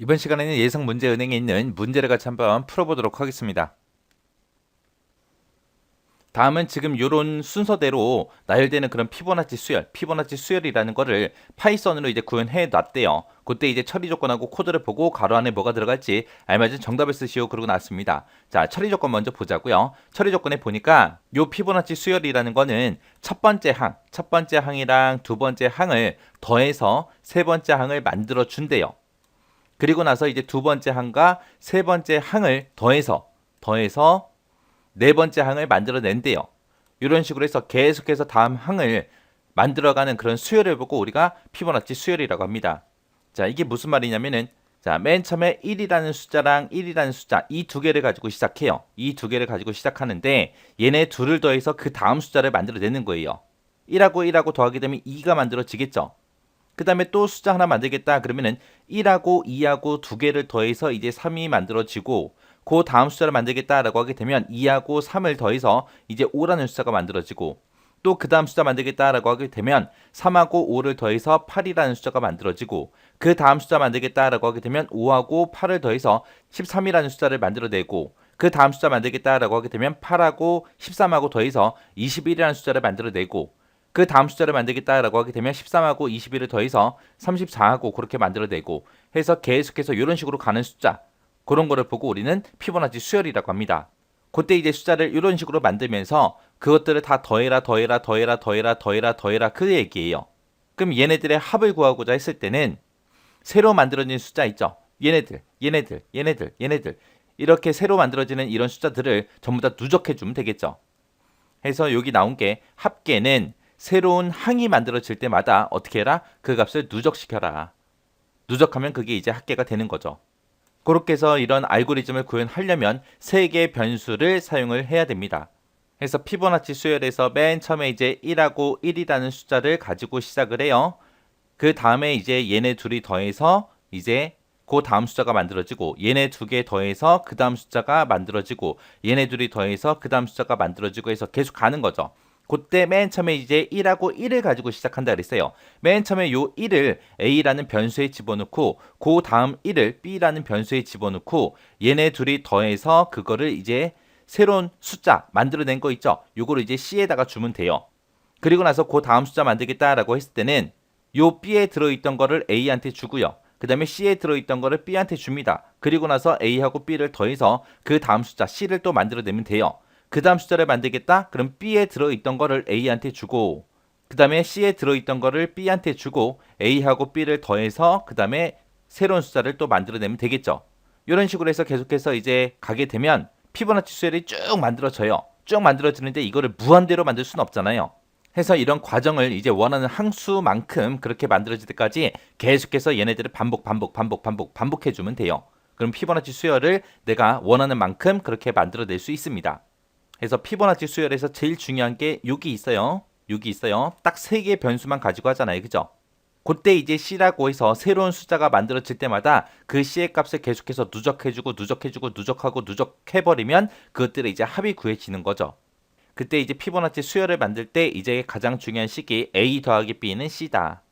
이번 시간에는 예상 문제 은행에 있는 문제를 같이 한번 풀어보도록 하겠습니다. 다음은 지금 이런 순서대로 나열되는 그런 피보나치 수열, 피보나치 수열이라는 거를 파이썬으로 이제 구현해 놨대요. 그때 이제 처리 조건하고 코드를 보고 가로 안에 뭐가 들어갈지 알맞은 정답을 쓰시오 그러고 나왔습니다. 자, 처리 조건 먼저 보자고요. 처리 조건에 보니까 요 피보나치 수열이라는 거는 첫 번째 항, 첫 번째 항이랑 두 번째 항을 더해서 세 번째 항을 만들어 준대요. 그리고 나서 이제 두 번째 항과 세 번째 항을 더해서 더해서 네 번째 항을 만들어낸대요. 이런 식으로 해서 계속해서 다음 항을 만들어가는 그런 수열을 보고 우리가 피보나치 수열이라고 합니다. 자, 이게 무슨 말이냐면은 자, 맨 처음에 1이라는 숫자랑 1이라는 숫자 이 두 개를 가지고 시작해요. 이 두 개를 가지고 시작하는데 얘네 둘을 더해서 그 다음 숫자를 만들어내는 거예요. 1하고 1하고 더하게 되면 2가 만들어지겠죠. 그 다음에 또 숫자 하나 만들겠다 그러면은 1하고 2하고 두 개를 더해서 이제 3이 만들어지고 그 다음 숫자를 만들겠다라고 하게 되면 2하고 3을 더해서 이제 5라는 숫자가 만들어지고 또 그 다음 숫자 만들겠다라고 하게 되면 3하고 5를 더해서 8이라는 숫자가 만들어지고 그 다음 숫자 만들겠다라고 하게 되면 5하고 8을 더해서 13이라는 숫자를 만들어내고 그 다음 숫자 만들겠다라고 하게 되면 8하고 13하고 더해서 21이라는 숫자를 만들어내고 그 다음 숫자를 만들겠다라고 하게 되면 13하고 21을 더해서 34하고 그렇게 만들어내고 해서 계속해서 이런 식으로 가는 숫자 그런 거를 보고 우리는 피보나치 수열이라고 합니다. 그때 이제 숫자를 이런 식으로 만들면서 그것들을 다 더해라 더해라 더해라 더해라 더해라 더해라 그 얘기예요. 그럼 얘네들의 합을 구하고자 했을 때는 새로 만들어진 숫자 있죠. 얘네들, 얘네들, 얘네들, 얘네들 이렇게 새로 만들어지는 이런 숫자들을 전부 다 누적해 주면 되겠죠. 해서 여기 나온 게 합계는 새로운 항이 만들어질 때마다 어떻게 해라? 그 값을 누적시켜라. 누적하면 그게 이제 합계가 되는 거죠. 그렇게 해서 이런 알고리즘을 구현하려면 세 개의 변수를 사용을 해야 됩니다. 그래서 피보나치 수열에서 맨 처음에 이제 1하고 1이라는 숫자를 가지고 시작을 해요. 그 다음에 이제 얘네 둘이 더해서 이제 그 다음 숫자가 만들어지고 얘네 두 개 더해서 그 다음 숫자가 만들어지고 얘네 둘이 더해서 그 다음 숫자가 만들어지고 해서 계속 가는 거죠. 그때 맨 처음에 이제 1하고 1을 가지고 시작한다 그랬어요. 맨 처음에 요 1을 a라는 변수에 집어넣고 그 다음 1을 b라는 변수에 집어넣고 얘네 둘이 더해서 그거를 이제 새로운 숫자 만들어낸 거 있죠. 요거를 이제 c에다가 주면 돼요. 그리고 나서 그 다음 숫자 만들겠다라고 했을 때는 요 b에 들어있던 거를 a한테 주고요. 그 다음에 C에 들어있던 거를 B한테 줍니다. 그리고 나서 A하고 B를 더해서 그 다음 숫자 C를 또 만들어내면 돼요. 그 다음 숫자를 만들겠다? 그럼 B에 들어있던 거를 A한테 주고 그 다음에 C에 들어있던 거를 B한테 주고 A하고 B를 더해서 그 다음에 새로운 숫자를 또 만들어내면 되겠죠. 이런 식으로 해서 계속해서 이제 가게 되면 피보나치 수열이 쭉 만들어져요. 쭉 만들어지는데 이거를 무한대로 만들 수는 없잖아요. 해서 이런 과정을 이제 원하는 항수만큼 그렇게 만들어질 때까지 계속해서 얘네들을 반복 반복 반복 반복 반복해 주면 돼요. 그럼 피보나치 수열을 내가 원하는 만큼 그렇게 만들어낼 수 있습니다. 그래서 피보나치 수열에서 제일 중요한 게 6이 있어요. 6이 있어요. 딱 세 개의 변수만 가지고 하잖아요. 그죠? 그때 이제 C라고 해서 새로운 숫자가 만들어질 때마다 그 C의 값을 계속해서 누적해주고 누적해주고 누적하고 누적해버리면 그것들이 이제 합이 구해지는 거죠. 그때 이제 피보나치 수열을 만들 때 이제 가장 중요한 식이 A 더하기 B는 C다.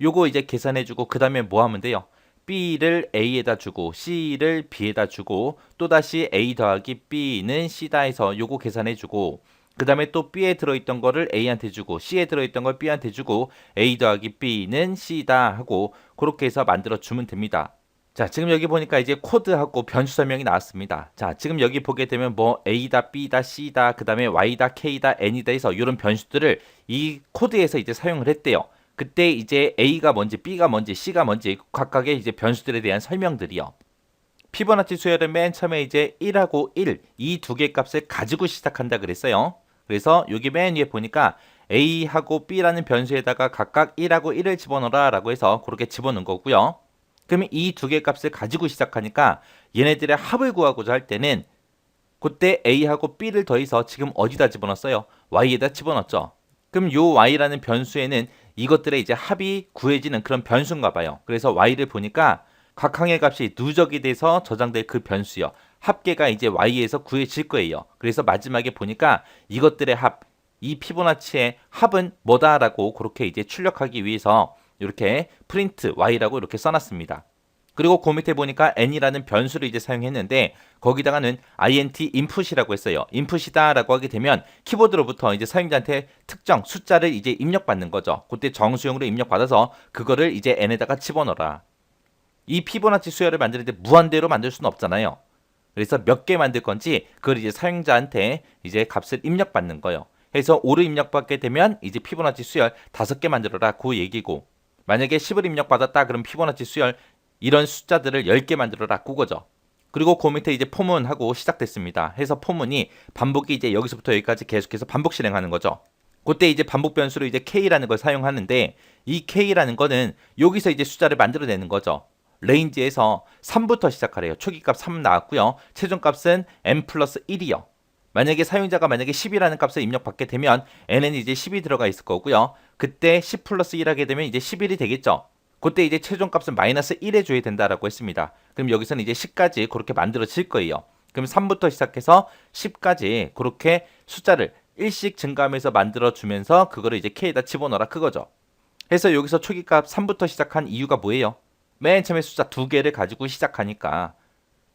요거 이제 계산해주고 그 다음에 뭐 하면 돼요? B를 A에다 주고 C를 B에다 주고 또다시 A 더하기 B는 C다 해서 요거 계산해 주고 그 다음에 또 B에 들어있던 거를 A한테 주고 C에 들어있던 걸 B한테 주고 A 더하기 B는 C다 하고 그렇게 해서 만들어 주면 됩니다. 자, 지금 여기 보니까 이제 코드하고 변수 설명이 나왔습니다. 자, 지금 여기 보게 되면 뭐 A다, B다, C다, 그 다음에 Y다, K다, N이다 해서 이런 변수들을 이 코드에서 이제 사용을 했대요. 그때 이제 A가 뭔지, B가 뭔지, C가 뭔지 각각의 이제 변수들에 대한 설명들이요. 피보나치 수열은 맨 처음에 이제 1하고 1, 이 두 개 값을 가지고 시작한다 그랬어요. 그래서 여기 맨 위에 보니까 A하고 B라는 변수에다가 각각 1하고 1을 집어넣어라 라고 해서 그렇게 집어넣은 거고요. 그러면 이 두 개 값을 가지고 시작하니까 얘네들의 합을 구하고자 할 때는 그때 A하고 B를 더해서 지금 어디다 집어넣었어요? Y에다 집어넣었죠. 그럼 요 Y라는 변수에는 이것들의 이제 합이 구해지는 그런 변수인가 봐요. 그래서 Y를 보니까 각 항의 값이 누적이 돼서 저장될 그 변수요. 합계가 이제 Y에서 구해질 거예요. 그래서 마지막에 보니까 이것들의 합, 이 피보나치의 합은 뭐다라고 그렇게 이제 출력하기 위해서 이렇게 프린트 y라고 이렇게 써놨습니다. 그리고 그 밑에 보니까 n이라는 변수를 이제 사용했는데 거기다가는 int input이라고 했어요. input이다라고 하게 되면 키보드로부터 이제 사용자한테 특정 숫자를 이제 입력받는 거죠. 그때 정수용으로 입력받아서 그거를 이제 n에다가 집어넣어라. 이 피보나치 수열을 만드는데 무한대로 만들 수는 없잖아요. 그래서 몇 개 만들 건지 그걸 이제 사용자한테 이제 값을 입력받는 거예요. 해서 5를 입력받게 되면 이제 피보나치 수열 5개 만들어라 그 얘기고 만약에 10을 입력받았다 그럼 피보나치 수열 이런 숫자들을 10개 만들어라 그거죠. 그리고 그 밑에 이제 포문하고 시작됐습니다. 해서 포문이 반복이 이제 여기서부터 여기까지 계속해서 반복 실행하는 거죠. 그때 이제 반복 변수로 이제 k라는 걸 사용하는데 이 k라는 거는 여기서 이제 숫자를 만들어내는 거죠. 레인지에서 3부터 시작하래요. 초기값 3 나왔고요. 최종값은 n 플러스 1이요. 만약에 사용자가 만약에 10이라는 값을 입력받게 되면 n은 이제 10이 들어가 있을 거고요. 그때 10 플러스 1 하게 되면 이제 11이 되겠죠. 그때 이제 최종 값은 마이너스 1 해 줘야 된다라고 했습니다. 그럼 여기서는 이제 10까지 그렇게 만들어질 거예요. 그럼 3부터 시작해서 10까지 그렇게 숫자를 1씩 증가하면서 만들어주면서 그거를 이제 k에다 집어넣어라 그거죠. 해서 여기서 초기값 3부터 시작한 이유가 뭐예요? 맨 처음에 숫자 두 개를 가지고 시작하니까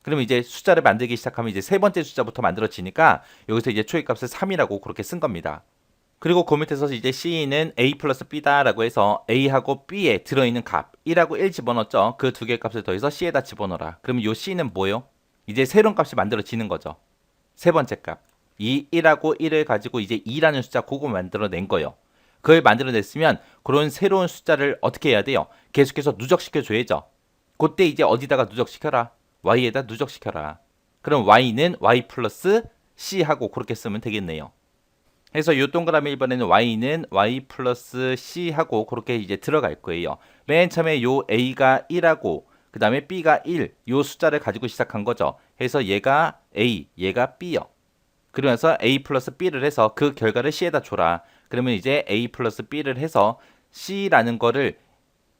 그러면 이제 숫자를 만들기 시작하면 이제 세 번째 숫자부터 만들어지니까 여기서 이제 초기값을 3이라고 그렇게 쓴 겁니다. 그리고 그 밑에서 이제 C는 A 플러스 B다라고 해서 A하고 B에 들어있는 값 1하고 1 집어넣었죠. 그 두 개의 값을 더해서 C에다 집어넣어라. 그러면 요 C는 뭐예요? 이제 새로운 값이 만들어지는 거죠. 세 번째 값. 이 1하고 1을 가지고 이제 2라는 숫자 그거 만들어낸 거예요. 그걸 만들어냈으면 그런 새로운 숫자를 어떻게 해야 돼요? 계속해서 누적시켜 줘야죠. 그때 이제 어디다가 누적시켜라? y에다 누적시켜라. 그럼 y는 y 플러스 c 하고 그렇게 쓰면 되겠네요. 해서 요 동그라미 1번에는 y는 y 플러스 c 하고 그렇게 이제 들어갈 거예요. 맨 처음에 요 a가 1하고 그 다음에 b가 1, 요 숫자를 가지고 시작한 거죠. 해서 얘가 a, 얘가 b요. 그러면서 a 플러스 b를 해서 그 결과를 c에다 줘라. 그러면 이제 a 플러스 b를 해서 c라는 거를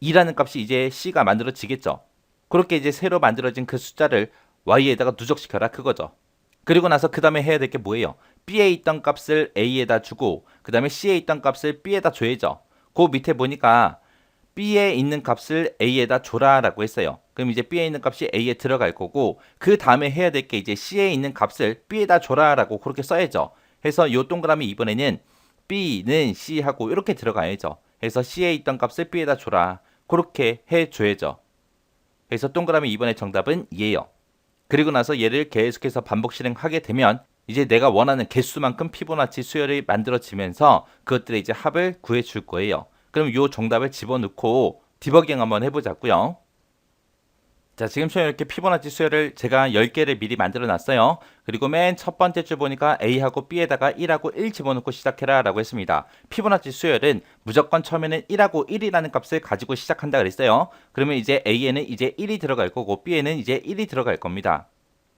2라는 값이 이제 c가 만들어지겠죠. 그렇게 이제 새로 만들어진 그 숫자를 y에다가 누적시켜라 그거죠. 그리고 나서 그 다음에 해야 될 게 뭐예요? B에 있던 값을 a에다 주고 그 다음에 c에 있던 값을 b에다 줘야죠. 그 밑에 보니까 b에 있는 값을 a에다 줘라라고 했어요. 그럼 이제 b에 있는 값이 a에 들어갈 거고 그 다음에 해야 될 게 이제 c에 있는 값을 b에다 줘라라고 그렇게 써야죠. 해서 요 동그라미 이번에는 b는 c 하고 이렇게 들어가야죠. 해서 c에 있던 값을 b에다 줘라. 그렇게 해줘야죠. 그래서 동그라미 2번의 정답은 얘예요. 그리고 나서 얘를 계속해서 반복 실행하게 되면 이제 내가 원하는 개수만큼 피보나치 수열이 만들어지면서 그것들의 이제 합을 구해 줄 거예요. 그럼 이 정답을 집어넣고 디버깅 한번 해보자고요. 자, 지금처럼 이렇게 피보나치 수열을 제가 10개를 미리 만들어 놨어요. 그리고 맨 첫 번째 줄 보니까 A하고 B에다가 1하고 1 집어넣고 시작해라 라고 했습니다. 피보나치 수열은 무조건 처음에는 1하고 1이라는 값을 가지고 시작한다 그랬어요. 그러면 이제 A에는 이제 1이 들어갈 거고 B에는 이제 1이 들어갈 겁니다.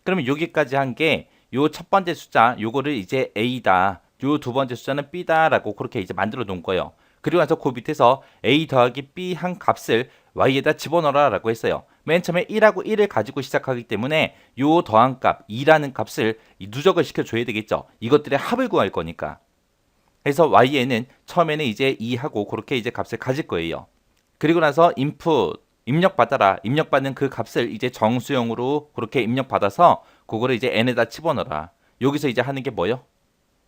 그러면 여기까지 한 게 요 첫 번째 숫자 요거를 이제 A다. 요 두 번째 숫자는 B다라고 그렇게 이제 만들어 놓은 거예요. 그리고 나서 그 밑에서 A 더하기 B 한 값을 Y에다 집어넣어라 라고 했어요. 맨 처음에 1하고 1을 가지고 시작하기 때문에 요 더한 값 2라는 값을 누적을 시켜줘야 되겠죠. 이것들의 합을 구할 거니까. 그래서 y에는 처음에는 이제 2하고 그렇게 이제 값을 가질 거예요. 그리고 나서 input 입력받아라. 입력받는 그 값을 이제 정수형으로 그렇게 입력받아서 그거를 이제 n에다 집어넣어라. 여기서 이제 하는 게 뭐요?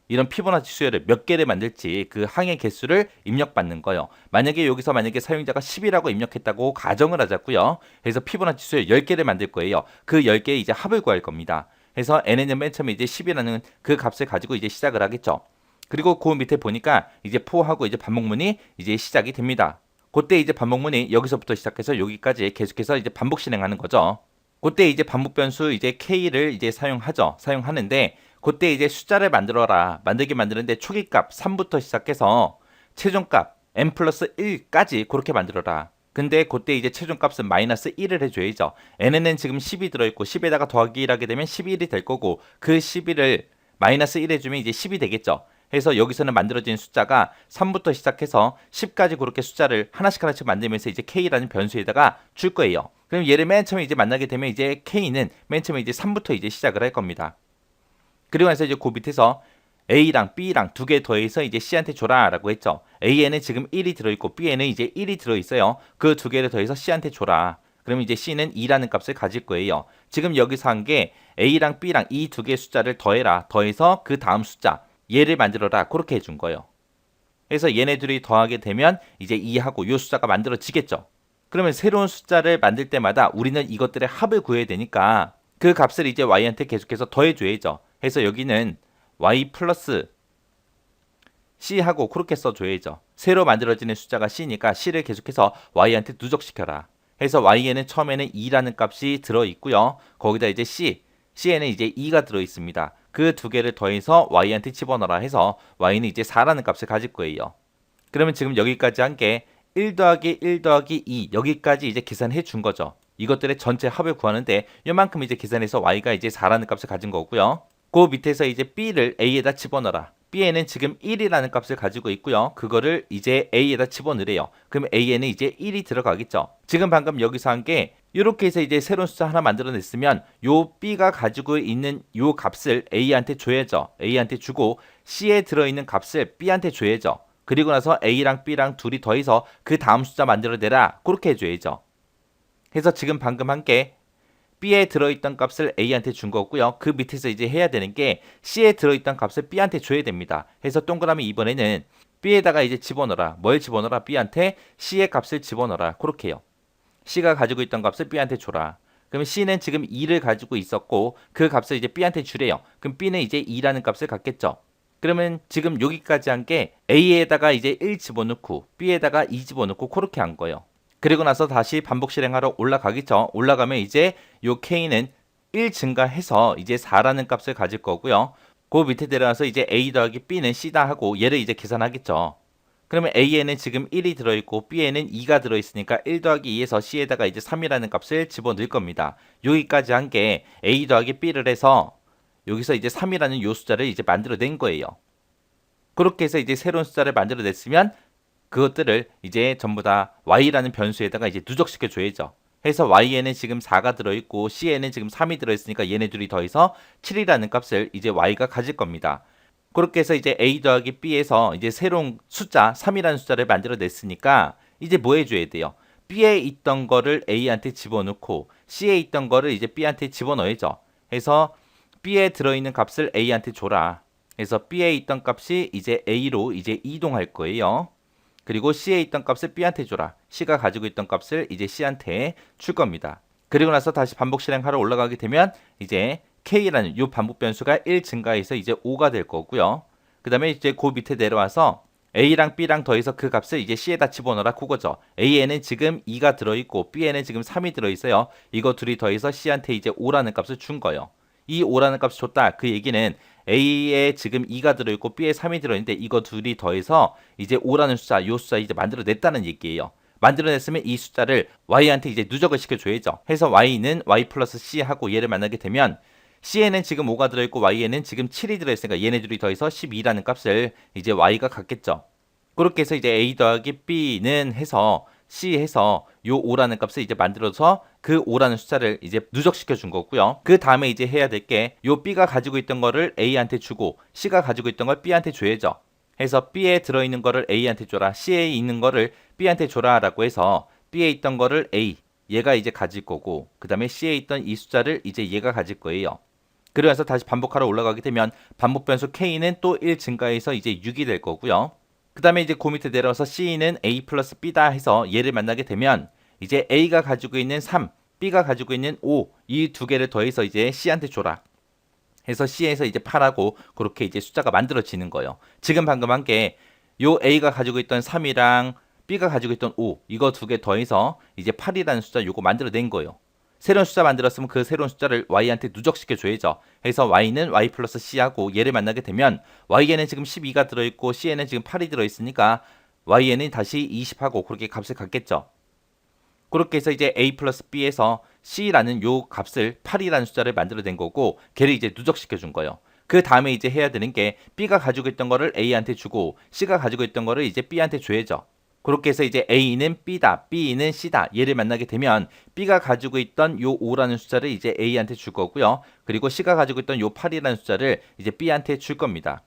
이런 피보나치 수열을 몇 개를 만들지 그 항의 개수를 입력받는 거예요. 만약에 여기서 만약에 사용자가 10이라고 입력했다고 가정을 하자고요. 그래서 피보나치 수열 10개를 만들 거예요. 그 10개의 이제 합을 구할 겁니다. 그래서 n은 맨 처음에 이제 10이라는 그 값을 가지고 이제 시작을 하겠죠. 그리고 그 밑에 보니까 이제 포하고 이제 반복문이 이제 시작이 됩니다. 그때 이제 반복문이 여기서부터 시작해서 여기까지 계속해서 이제 반복 실행하는 거죠. 그때 이제 반복 변수 이제 k를 이제 사용하죠. 사용하는데 그때 이제 숫자를 만들어라. 만들기 만드는데 초기값 3부터 시작해서 최종값 n 플러스 1까지 그렇게 만들어라. 근데 그때 이제 최종값은 마이너스 1을 해줘야죠. n에는 지금 10이 들어있고 10에다가 더하기 1하게 되면 11이 될 거고 그 11을 마이너스 1 해주면 이제 10이 되겠죠. 해서 여기서는 만들어진 숫자가 3부터 시작해서 10까지 그렇게 숫자를 하나씩 하나씩 만들면서 이제 k라는 변수에다가 줄 거예요. 그럼 얘를 맨 처음에 이제 만나게 되면 이제 k는 맨 처음에 이제 3부터 이제 시작을 할 겁니다. 그리고 나서 이제 그 밑에서 A랑 B랑 두 개 더해서 이제 C한테 줘라라고 했죠. A에는 지금 1이 들어있고 B에는 이제 1이 들어있어요. 그 두 개를 더해서 C한테 줘라. 그럼 이제 C는 2라는 값을 가질 거예요. 지금 여기서 한 게 A랑 B랑 이 두 개의 숫자를 더해라. 더해서 그 다음 숫자 얘를 만들어라. 그렇게 해준 거예요. 그래서 얘네들이 더하게 되면 이제 2하고 요 숫자가 만들어지겠죠. 그러면 새로운 숫자를 만들 때마다 우리는 이것들의 합을 구해야 되니까 그 값을 이제 y한테 계속해서 더해줘야죠. 해서 여기는 y 플러스 c하고 그렇게 써줘야죠. 새로 만들어지는 숫자가 c니까 c를 계속해서 y한테 누적시켜라. 해서 y에는 처음에는 2라는 값이 들어있고요. 거기다 이제 c, c에는 이제 2가 들어있습니다. 그 두 개를 더해서 y한테 집어넣어라 해서 y는 이제 4라는 값을 가질 거예요. 그러면 지금 여기까지 한 게 1 더하기 1 더하기 2 여기까지 이제 계산해 준 거죠. 이것들의 전체 합을 구하는데 요만큼 이제 계산해서 y가 이제 4라는 값을 가진 거고요. 그 밑에서 이제 b를 a에다 집어넣어라. b에는 지금 1이라는 값을 가지고 있고요. 그거를 이제 a에다 집어넣으래요. 그럼 a에는 이제 1이 들어가겠죠. 지금 방금 여기서 한 게 이렇게 해서 이제 새로운 숫자 하나 만들어냈으면 요 b가 가지고 있는 요 값을 a한테 줘야죠. a한테 주고 c에 들어있는 값을 b한테 줘야죠. 그리고 나서 a랑 b랑 둘이 더해서 그 다음 숫자 만들어내라. 그렇게 해줘야죠. 해서 지금 방금 한 게 B에 들어있던 값을 A한테 준 거고요. 그 밑에서 이제 해야 되는 게 C에 들어있던 값을 B한테 줘야 됩니다. 해서 동그라미 이번에는 B에다가 이제 집어넣어라. 뭘 집어넣어라? B한테 C의 값을 집어넣어라. 그렇게 해요. C가 가지고 있던 값을 B한테 줘라. 그러면 C는 지금 2를 가지고 있었고 그 값을 이제 B한테 주래요. 그럼 B는 이제 2라는 값을 갖겠죠. 그러면 지금 여기까지 한 게 A에다가 이제 1 집어넣고 B에다가 2 집어넣고 그렇게 한 거예요. 그리고 나서 다시 반복 실행하러 올라가겠죠. 올라가면 이제 요 K는 1 증가해서 이제 4라는 값을 가질 거고요. 그 밑에 내려와서 이제 A 더하기 B는 C다 하고 얘를 이제 계산하겠죠. 그러면 A에는 지금 1이 들어있고 B에는 2가 들어있으니까 1 더하기 2에서 C에다가 이제 3이라는 값을 집어넣을 겁니다. 여기까지 한 게 A 더하기 B를 해서 여기서 이제 3이라는 요 숫자를 이제 만들어낸 거예요. 그렇게 해서 이제 새로운 숫자를 만들어냈으면 그것들을 이제 전부 다 y라는 변수에다가 이제 누적시켜 줘야죠. 해서 y에는 지금 4가 들어있고 c에는 지금 3이 들어있으니까 얘네 둘이 더해서 7이라는 값을 이제 y가 가질 겁니다. 그렇게 해서 이제 a 더하기 b에서 이제 새로운 숫자 3이라는 숫자를 만들어냈으니까 이제 뭐 해줘야 돼요? b에 있던 거를 a한테 집어넣고 c에 있던 거를 이제 b한테 집어넣어야죠. 해서 b에 들어있는 값을 a한테 줘라. 그래서 b에 있던 값이 이제 a로 이제 이동할 거예요. 그리고 C에 있던 값을 B한테 줘라. C가 가지고 있던 값을 이제 C한테 줄 겁니다. 그리고 나서 다시 반복 실행하러 올라가게 되면 이제 K라는 이 반복 변수가 1 증가해서 이제 5가 될 거고요. 그 다음에 이제 그 밑에 내려와서 A랑 B랑 더해서 그 값을 이제 C에다 집어넣어라 그거죠. A에는 지금 2가 들어있고 B에는 지금 3이 들어있어요. 이거 둘이 더해서 C한테 이제 5라는 값을 준 거예요. 이 5라는 값을 줬다. 그 얘기는 A에 지금 2가 들어있고 B에 3이 들어있는데 이거 둘이 더해서 이제 5라는 숫자, 요 숫자 이제 만들어냈다는 얘기예요. 만들어냈으면 이 숫자를 Y한테 이제 누적을 시켜줘야죠. 해서 Y는 Y 플러스 C 하고 얘를 만나게 되면 C에는 지금 5가 들어있고 Y에는 지금 7이 들어있으니까 얘네들이 더해서 12라는 값을 이제 Y가 갖겠죠. 그렇게 해서 이제 A 더하기 B는 해서 C 해서 요 5라는 값을 이제 만들어서 그 5라는 숫자를 이제 누적시켜 준 거고요. 그 다음에 이제 해야 될 게 요 B가 가지고 있던 거를 A한테 주고 C가 가지고 있던 걸 B한테 줘야죠. 해서 B에 들어있는 거를 A한테 줘라. C에 있는 거를 B한테 줘라라고 해서 B에 있던 거를 A 얘가 이제 가질 거고 그 다음에 C에 있던 이 숫자를 이제 얘가 가질 거예요. 그래서 다시 반복하러 올라가게 되면 반복 변수 K는 또 1 증가해서 이제 6이 될 거고요. 그 다음에 이제 그 밑에 내려와서 C는 A 플러스 B다 해서 얘를 만나게 되면 이제 A가 가지고 있는 3, B가 가지고 있는 5, 이 두 개를 더해서 이제 C한테 줘라. 해서 C에서 이제 8하고 그렇게 이제 숫자가 만들어지는 거예요. 지금 방금 한 게 요 A가 가지고 있던 3이랑 B가 가지고 있던 5, 이거 두 개 더해서 이제 8이라는 숫자 요거 만들어낸 거예요. 새로운 숫자 만들었으면 그 새로운 숫자를 y한테 누적시켜 줘야죠. 해서 y는 y 플러스 c하고 얘를 만나게 되면 y에는 지금 12가 들어있고 c에는 지금 8이 들어있으니까 y에는 다시 20하고 그렇게 값을 갖겠죠. 그렇게 해서 이제 a 플러스 b에서 c라는 요 값을 8이라는 숫자를 만들어낸 거고 걔를 이제 누적시켜 준 거예요. 그 다음에 이제 해야 되는 게 b가 가지고 있던 거를 a한테 주고 c가 가지고 있던 거를 이제 b한테 줘야죠. 그렇게 해서 이제 A는 B다, B는 C다. 얘를 만나게 되면 B가 가지고 있던 요 5라는 숫자를 이제 A한테 줄 거고요. 그리고 C가 가지고 있던 요 8이라는 숫자를 이제 B한테 줄 겁니다.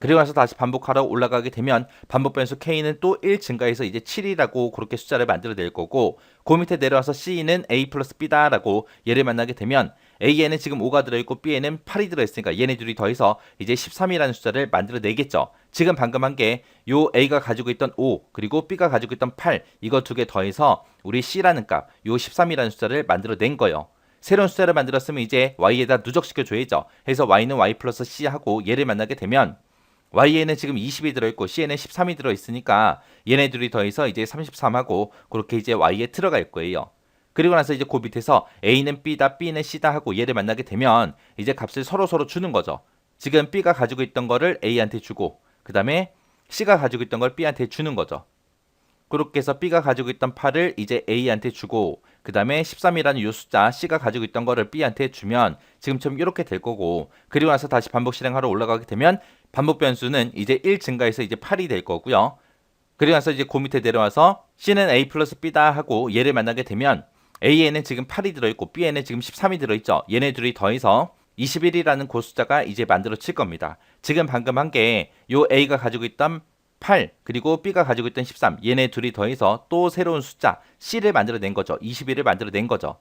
그리고 나서 다시 반복하러 올라가게 되면 반복 변수 k는 또 1 증가해서 이제 7이라고 그렇게 숫자를 만들어낼 거고 그 밑에 내려와서 c는 a 플러스 b다라고 얘를 만나게 되면 a에는 지금 5가 들어있고 b에는 8이 들어있으니까 얘네 둘이 더해서 이제 13이라는 숫자를 만들어내겠죠. 지금 방금 한 게 요 a가 가지고 있던 5 그리고 b가 가지고 있던 8 이거 두 개 더해서 우리 c라는 값 요 13이라는 숫자를 만들어낸 거예요. 새로운 숫자를 만들었으면 이제 y에다 누적시켜 줘야죠. 해서 y는 y 플러스 c 하고 얘를 만나게 되면 y에는 지금 20이 들어있고 c에는 13이 들어있으니까 얘네 둘이 더해서 이제 33하고 그렇게 이제 y에 들어갈 거예요. 그리고 나서 이제 그 밑에서 a는 b다 b는 c다 하고 얘를 만나게 되면 이제 값을 서로 서로 주는 거죠. 지금 b가 가지고 있던 거를 a한테 주고 그 다음에 c가 가지고 있던 걸 b한테 주는 거죠. 그렇게 해서 b가 가지고 있던 8을 이제 a한테 주고 그 다음에 13이라는 요 숫자 c가 가지고 있던 거를 b한테 주면 지금처럼 이렇게 될 거고 그리고 나서 다시 반복 실행하러 올라가게 되면 반복 변수는 이제 1 증가해서 이제 8이 될 거고요. 그리고 나서 이제 그 밑에 내려와서 c는 a 플러스 b다 하고 얘를 만나게 되면 a에는 지금 8이 들어있고 b에는 지금 13이 들어있죠. 얘네 둘이 더해서 21이라는 그 숫자가 이제 만들어질 겁니다. 지금 방금 한 게 요 a가 가지고 있던 8 그리고 b가 가지고 있던 13 얘네 둘이 더해서 또 새로운 숫자 c를 만들어낸 거죠. 21을 만들어낸 거죠.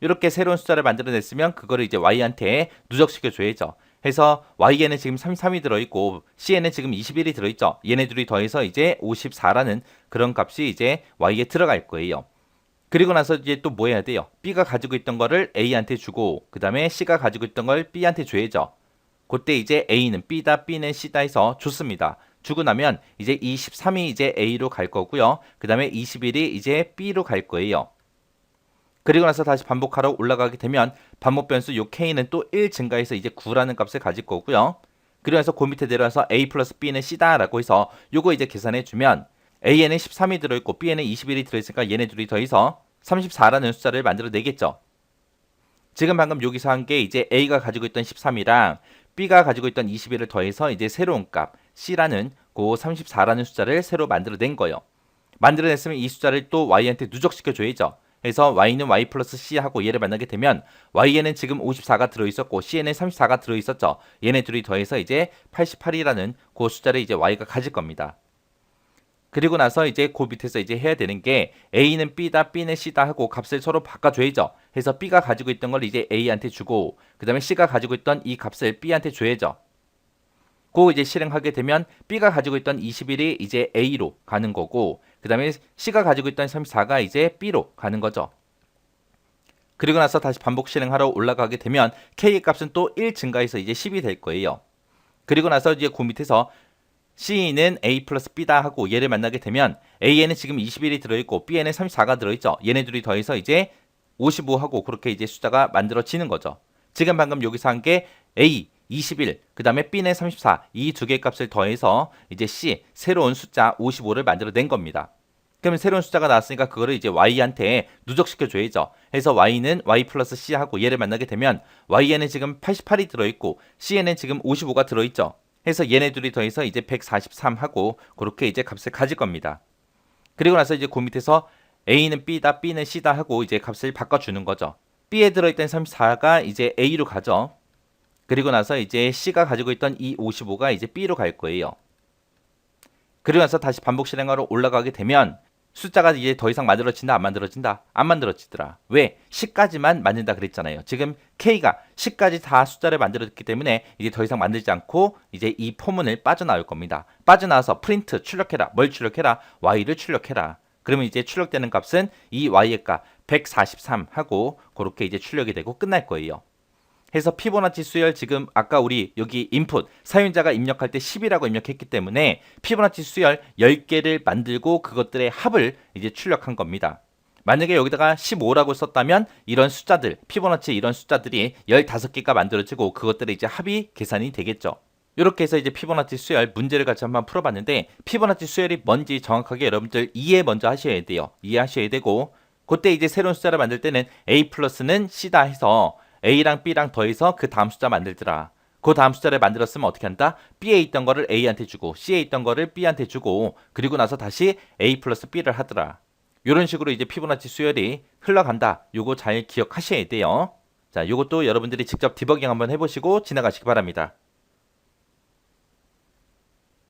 이렇게 새로운 숫자를 만들어냈으면 그거를 이제 y한테 누적시켜 줘야죠. 해서 y에는 지금 33이 들어있고 c에는 지금 21이 들어있죠. 얘네 둘이 더해서 이제 54라는 그런 값이 이제 y에 들어갈 거예요. 그리고 나서 이제 또 뭐 해야 돼요? b가 가지고 있던 거를 a한테 주고 그 다음에 c가 가지고 있던 걸 b한테 줘야죠. 그때 이제 a는 b다 b는 c다 해서 줬습니다. 주고 나면 이제 이 13이 이제 a로 갈 거고요. 그 다음에 21이 이제 b로 갈 거예요. 그리고 나서 다시 반복하러 올라가게 되면 반복 변수 요 k는 또 1 증가해서 이제 9라는 값을 가질 거고요. 그리고 나서 그 밑에 내려와서 a 플러스 b는 c다라고 해서 요거 이제 계산해 주면 a에는 13이 들어있고 b에는 21이 들어있으니까 얘네 둘이 더해서 34라는 숫자를 만들어 내겠죠. 지금 방금 여기서 한 게 이제 a가 가지고 있던 13이랑 b가 가지고 있던 21을 더해서 이제 새로운 값 c라는 그 34라는 숫자를 새로 만들어낸 거예요. 만들어냈으면 이 숫자를 또 y한테 누적시켜 줘야죠. 그래서 y는 y 플러스 c 하고 얘를 만나게 되면 y에는 지금 54가 들어있었고 c에는 34가 들어있었죠. 얘네 둘이 더해서 이제 88이라는 그 숫자를 이제 y가 가질 겁니다. 그리고 나서 이제 그 밑에서 이제 해야 되는 게 A는 B다, B는 C다 하고 값을 서로 바꿔줘야죠. 해서 B가 가지고 있던 걸 이제 A한테 주고 그 다음에 C가 가지고 있던 이 값을 B한테 줘야죠. 그 이제 실행하게 되면 B가 가지고 있던 21이 이제 A로 가는 거고 그 다음에 C가 가지고 있던 34가 이제 B로 가는 거죠. 그리고 나서 다시 반복 실행하러 올라가게 되면 K의 값은 또 1 증가해서 이제 10이 될 거예요. 그리고 나서 이제 그 밑에서 C는 A 플러스 B다 하고 얘를 만나게 되면 A에는 지금 21이 들어있고 B에는 34가 들어있죠. 얘네 둘이 더해서 이제 55하고 그렇게 이제 숫자가 만들어지는 거죠. 지금 방금 여기서 한 게 A 21, 그 다음에 B는 34, 이 두 개의 값을 더해서 이제 C, 새로운 숫자 55를 만들어낸 겁니다. 그러면 새로운 숫자가 나왔으니까 그거를 이제 y한테 누적시켜 줘야죠. 해서 y는 y 플러스 c 하고 얘를 만나게 되면 y에는 지금 88이 들어있고 c에는 지금 55가 들어있죠. 해서 얘네 둘이 더해서 이제 143 하고 그렇게 이제 값을 가질 겁니다. 그리고 나서 이제 그 밑에서 A는 B다, B는 C다 하고 이제 값을 바꿔주는 거죠. B에 들어있던 34가 이제 A로 가죠. 그리고 나서 이제 C가 가지고 있던 이 55가 이제 B로 갈 거예요. 그리고 나서 다시 반복 실행하러 올라가게 되면 숫자가 이제 더 이상 만들어진다 안 만들어진다? 안 만들어지더라. 왜? 10까지만 만든다 그랬잖아요. 지금 K가 10까지 다 숫자를 만들었기 때문에 이제 더 이상 만들지 않고 이제 이 포문을 빠져나올 겁니다. 빠져나와서 프린트 출력해라 뭘 출력해라? Y를 출력해라. 그러면 이제 출력되는 값은 이 Y의 값 143 하고 그렇게 이제 출력이 되고 끝날 거예요 해서 피보나치 수열 지금 아까 우리 여기 인풋 사용자가 입력할 때 10이라고 입력했기 때문에 피보나치 수열 10개를 만들고 그것들의 합을 이제 출력한 겁니다. 만약에 여기다가 15라고 썼다면 이런 숫자들 피보나치 이런 숫자들이 15개가 만들어지고 그것들의 이제 합이 계산이 되겠죠. 이렇게 해서 이제 피보나치 수열 문제를 같이 한번 풀어봤는데 피보나치 수열이 뭔지 정확하게 여러분들 이해 먼저 하셔야 돼요. 이해하셔야 되고 그때 이제 새로운 숫자를 만들 때는 a 플러스는 c다 해서 A랑 B랑 더해서 그 다음 숫자 만들더라. 그 다음 숫자를 만들었으면 어떻게 한다? B에 있던 거를 A한테 주고 C에 있던 거를 B한테 주고 그리고 나서 다시 A 플러스 B를 하더라. 이런 식으로 이제 피보나치 수열이 흘러간다. 요거 잘 기억하셔야 돼요. 자, 요것도 여러분들이 직접 디버깅 한번 해보시고 지나가시기 바랍니다.